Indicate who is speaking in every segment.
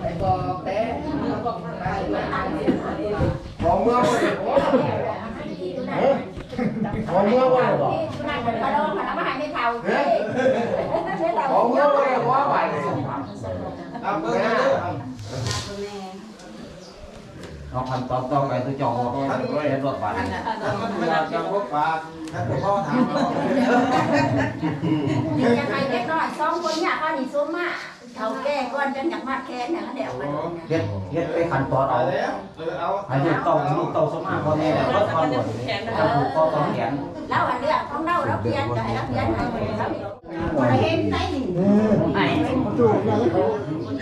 Speaker 1: ไปบอกแต่บอกเมื่อวันไหนบอกเมื่อวันไหนบอกบอกเมื่อวันไหนว่าไหวเอาเมื่อ
Speaker 2: เอาพันตอบต้องไปตัวจองก็เรียนรถบัตร
Speaker 1: เวลาจะพบปะท่านพ่อถาม
Speaker 3: จะให้เด็กน้อยสองคนเนี่ยเขานี่ซุ้มมา เขาแก้ก่อนจนอยากมาแค่เนี่ยเขาเดี๋ยวมัน
Speaker 2: เฮ็ดเฮ็ดไปขันตอน
Speaker 1: เอา
Speaker 2: เอา
Speaker 1: แล้วเออเอา
Speaker 2: ให้ลูกเต่าลูกเต่าสมาพ่อแม่แล้วก็ทอนหมดถ้าผูกคอต้องแขน
Speaker 3: แล้วอันเรื่องของเราเราเพียนจะให้เราเพียนให้เราเห็นไหม
Speaker 2: ไอ้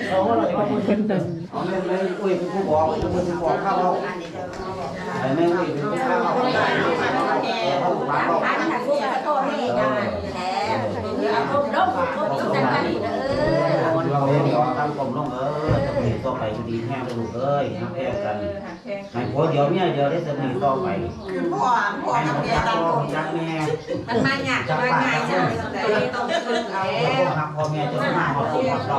Speaker 2: เอาเลยเอาเลยเลยอุ้ยเป็นผู้บอกเป็นผู้บอกข้าวเราไอ้แม่อุ้ยเป็นผู้ข้าวเราเขาถูกร้านเรา
Speaker 3: ขายมันหักพวกกระโตนี่ได้แล้วเอาพวกดงพวกจุดจันกันเออ
Speaker 2: เราเองก็ทำกลมลงเออจะมีต่อไปดีแห้งลูกเอ้ยนักแท้กันให้ผัวเดียวเมียเดียวได้จะมีต่อไป
Speaker 4: พ่อพ่อ
Speaker 2: ให้
Speaker 4: ทำ
Speaker 2: มัน
Speaker 4: เบีย
Speaker 2: จั
Speaker 4: ร์
Speaker 2: ก
Speaker 4: ตาม
Speaker 2: พ่อ
Speaker 4: ผม
Speaker 2: จักแม่
Speaker 4: มันมาหยาดมาง่ายจังเลยต้องฝึกเอา
Speaker 2: พ่อหักพ่อแม่จะมาขอตัวเรา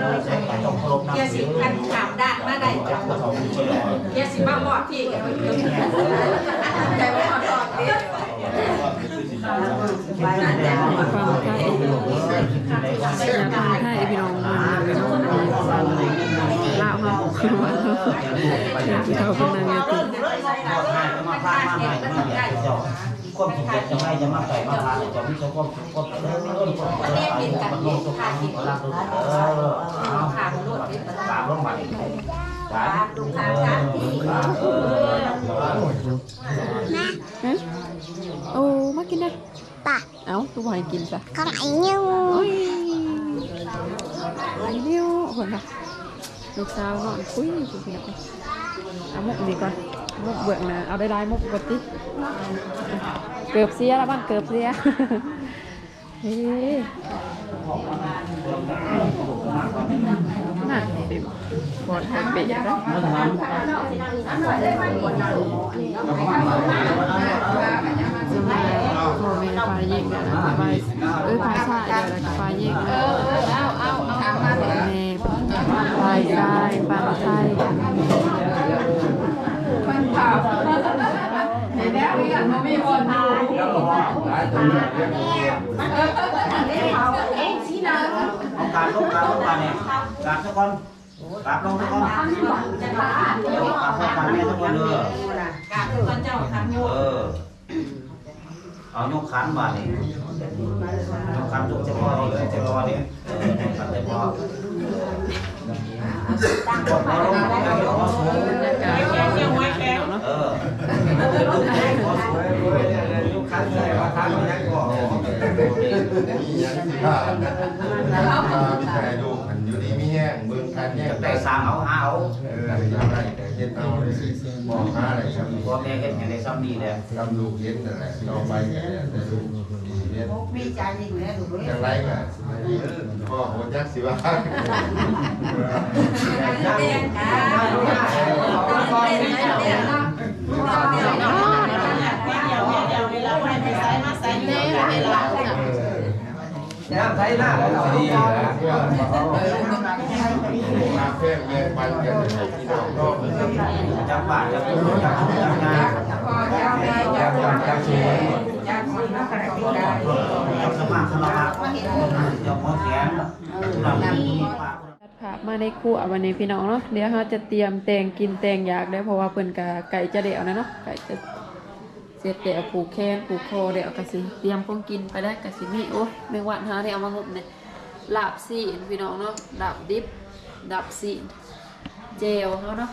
Speaker 2: เออใช้การต้องเคารพนับ
Speaker 4: เกียร์
Speaker 2: ถื
Speaker 4: สิ
Speaker 2: อ
Speaker 4: พันขามด้านมาได้จัง
Speaker 2: ก็ต้องเชื่อ
Speaker 4: เกียร์สิมาหมอดพี่กันใจว่าหมอดหอดพี่ไปนั่นแหละา
Speaker 5: วเฮาคือว่าเขาเป็นนางงาม
Speaker 2: ให้ก็มาพามาให้มาเนี่ยเจ้าความสุขจะให้จะมาไก่มาพาเนี่ยจะมีเจ้าความสุขความเจริญมีคนคนเจริญอายุมันลงสุขภาพรักลูกเออเอาขาดลูกตามลงมาดิตามลูกตามตามเออ
Speaker 5: โอ้มากินนะตาเอ้าตัวให้กินซะ
Speaker 6: con ảnh nhau
Speaker 5: โอ้ยไอ้เดียวคนละ ลูกสาวนอนคุยคุยกันเอามุกดีก่อนมุกเบื่อนะเอาได้ได้มุกปกติเกือบเสียแล้วบ้างเกือบเสียเฮ้ยน่ะบอดแฮปปี้แล้ว
Speaker 2: มันทำ
Speaker 5: สมัยพ่อแม่ฝ่ายหญิงอะนะฝ่ายเอ้ยฝ่ายชายเดี๋ยวนะฝ่ายหญิงเออเอาเอาเอาแม่ฝ่ายชายฝ่ายชาย
Speaker 2: เอา การลงการลงมาเนี่ยการทุกคนการลงทุกคนการลงการแม่ทุกคนเลย
Speaker 4: กาบทุกคนเจ้าทำอยู่
Speaker 2: เออเอายกขันมาเนี่ยยกขันยกเฉพาะนี่เฉพาะเนี่ยเออยกขันเฉพาะกดมาลงการยกขอสูง
Speaker 4: แข็งแข็งไว้แข็ง
Speaker 2: เออลูกขอสูง
Speaker 1: ลูกค้า ใส่ว่าค้าไม่ยังก่อน
Speaker 7: ถ้าถ้ามีใครดูมันอยู่ดีมีแห้งเบิ่งการแห้ง
Speaker 2: ได้สามเอาห้าเอา
Speaker 7: เออยังไงแต่เฮ็ดเอาเลยบอกห้าอะไรครับ
Speaker 2: พ่อแม่เห็นอย่างไรซ้ำนี่แหละ
Speaker 7: กำลูกเห็นนั่นแหละต่อไปก็จะดูดีเฮ็ด
Speaker 4: มีใจจริงแล้วถูกไหม
Speaker 7: จังไรก็พ่อโหดยักษ์สิว่า
Speaker 4: เรียนกันต้องเรียนเรียนเรียนเนาะต้องเรียนเนาะเดี๋ยวเดี๋ยวเดี๋ยวแล้ววันไหนใส่มาใส่เนื้อเวลา
Speaker 1: น้ำไทย หน้าแล้วดี
Speaker 7: เพื่อเขามาเพื่อนแม่ปันกันที่น้องก็
Speaker 2: จับบานจับตัวจับจับงาน
Speaker 4: จ้าแม่เจ้านจ้าเชยจ้าคนนักการะได้
Speaker 2: จับสมัครสมัครจับหมอแขนหลังนี้ปาก
Speaker 5: ภาพมาในครัววันนี้พี่น้องเนาะเดี๋ยวเราจะเตรียมแตงกินแตงอยากได้เพราะว่าเพิ่นกะไก่จะเดี่ยวนะเนาะไก่จะ เสร็จเดี๋ยวผูกแขนผูกคอเดี๋ยวกระสิเตรียมของกินไปได้กระสิมีโอ้ยแมงวันหาที่เอามางุบเนี่ยลาบซีนพี่น้องเนาะลาบดิบลาบซีนเจลเขาเนาะ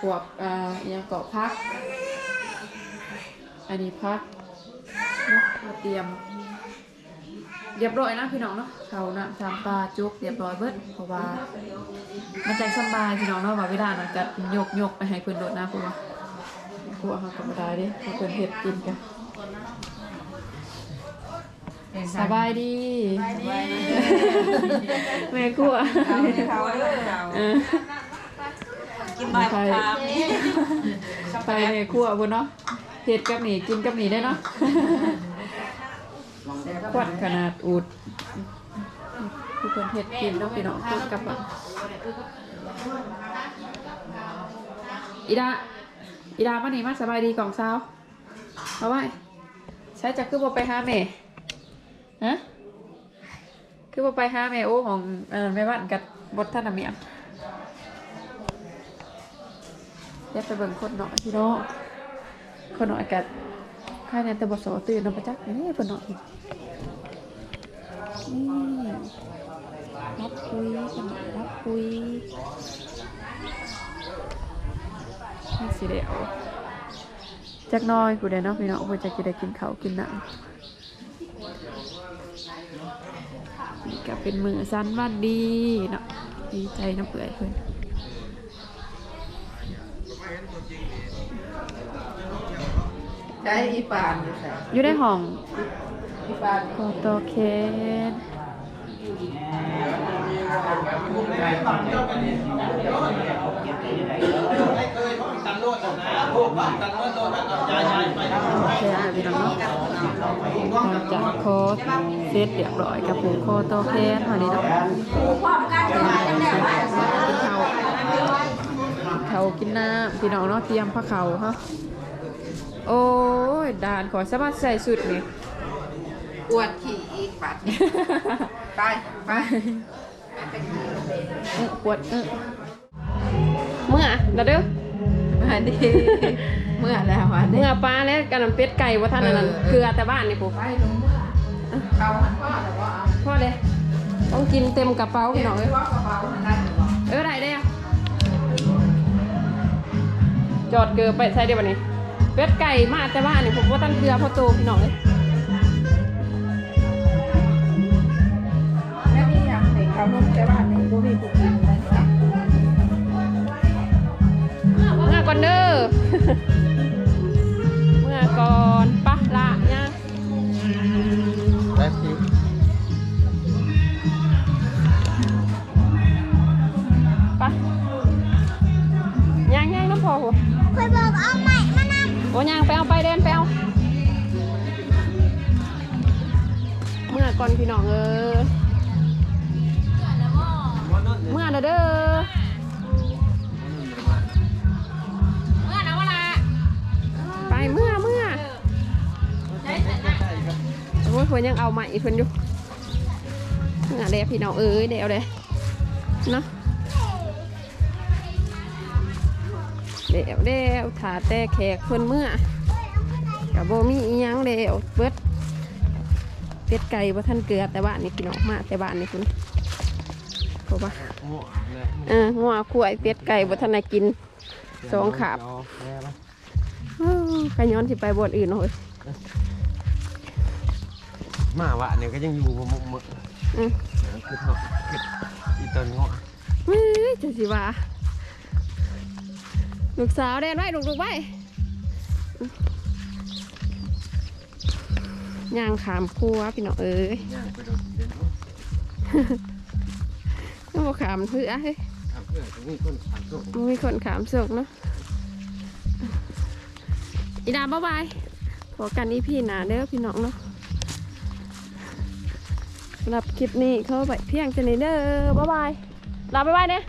Speaker 5: พวกอ่ายังเกาะพัก อันนี้พักเนาะมาเตรียม เรียบร้อยนะพี่น้องเนาะเขานะทำปลาจุกเรียบร้อยเบิดเพราะว่ามันใจสบายพี่น้องเนาะว่าเวลานั้นก็ยกยกไปให้เพิ่นโดดนะพวก ว่าพวกเขาก็บ่ได้เด้เพราะเพิ่นเฮ็ดกินกันสบายดีแม่ครัว
Speaker 4: เขาเลยเรา
Speaker 5: เออ
Speaker 4: กินใบมะขามนี่
Speaker 5: ไปแม่ครัวพุ่นเนาะเฮ็ดกับนี่กินกับนี่ได้เนาะควันขนาดอูดคทุกคนเฮ็ดกินเนาะพี่น้องต้นกับอะอีดา อีดามานี่มาสบายดีกล่องสาเอาไว้ใช้จักคือบ่ไปหาแม่ฮะคือบ่ไปหาแม่โอ้ของเออแม่บ้านกับบทท่านน่ะเมียเดี๋ยวไปเบิ่งคนหน่อยพี่น้องคนหน่อยกัดข้าเนี่ยแต่บ่สอตื่นนาะประจักษ์นี่เพิ่นเนาะนี่รับคุยสมัครรับคุย สิเดียวจักหน้อยกูได้เนาะพี่น้องเพื่อจะได้กินข้าวกินน้ำนี่ก็เป็นมือสั้นวันดีเนาะดีใจน้ำเปื่อยเพื่อน
Speaker 4: ใช้อีปานอยู่ใส่
Speaker 5: อยู่ในห้อง
Speaker 4: อีปาน
Speaker 5: โฟโตเคส โอเคอะพี่น้องเนาะ หลังจากโค้ดเซตเรียบร้อยกับผูกโคโตเคสวันนี้เนาะ
Speaker 3: ความกันจะมาตั้งแต่ว่า
Speaker 5: กินข้าวเขาวกินน้ำพี่น้องเนาะเตรียมผ้าเขาวฮะโอ้ยด่านขอสามารถใส่สุดนี่
Speaker 4: อวดขี่อีกปัดไปไป
Speaker 5: เออปวดเออเมื่อแล้วเด้อ
Speaker 4: มาดีเมื่อแล้วมาดี
Speaker 5: เมื่อปลาแล้วกันน้ำเป็ดไก่ว่าท่านอันนั้น
Speaker 4: เออเออ
Speaker 5: เกลือแต่บ้านนี่ปุ๊
Speaker 4: ไปลงเมื่อเขาหันพ่อหรือว่าเอา
Speaker 5: พ่อเลยต้องกินเต็มกระเป๋าพี่น้องเอ้ย
Speaker 4: ว่ากระเป๋าได้หรือเปล่า
Speaker 5: เออได้ได้อะจอดเกลือไปใส่เดี๋ยววันนี้เป็ดไก่มาแต่บ้านนี่ผมว่าตั้งเกลือพอโตพี่น้องเลย
Speaker 4: แม่นี่ยังเห็นเขานุ่มแต่ว่าในบ่มีผู้ ก่
Speaker 5: อนเด้อเมื่อก่อนปะละย่าง
Speaker 7: ได้สิ
Speaker 5: ปะย่างย่างน้ำพอหัว
Speaker 3: เคยบอกเอาใหม่มานำ
Speaker 5: โอ้ย่างไปเอาไปเดินไปเอาเมื่อก่อนพี่น้องเอ้ยเมื่อเด้อ เพิ่นยังเอาใหม่เพิ่นอยู่เมื่อเด้พี่น้องเอ้ยเดี๋ยวเด้เนาะเดี๋ยวเดี๋ยวถาแต่แขกเพิ่นเมื่อกับโบมีอียังเดี๋ยวเบิดเป็ดไก่บ่ท่านเกลือแต่บ้านนี่พี่น้องมาแต่บ้านนี่คุณเพราะว่าเอองัวขวายเป็ดไก่บ่ท่านได้กินสองขาบอ้าวขย้อนสิไปบทอื่นเนาะเฮ้ย
Speaker 6: มาวะเนี่ยก็ยังอยู่มุกมึก
Speaker 5: อืม
Speaker 6: คือเถอะคืออีตอนงอ
Speaker 5: เฮ้ยจะสิว่าลูกสาวเดนไว้ลูกลูกไว้ย่างขามครัวพี่น้องเอ้ย
Speaker 6: ย่างไปโดนเด่น
Speaker 5: ต้องบอกขามเพื่อเฮ้ย
Speaker 6: ทำเพื่อจะมีคนถามส่ง
Speaker 5: มันมีคนขามส่งเนาะอีดาบ๊ายบายพอกันอีพี่หนาเด้อพี่น้องเนาะ สำหรับคลิปนี้เขาไปเพียงจะนี้เด้อบ๊ายบายลาบ๊ายบายเนี่ย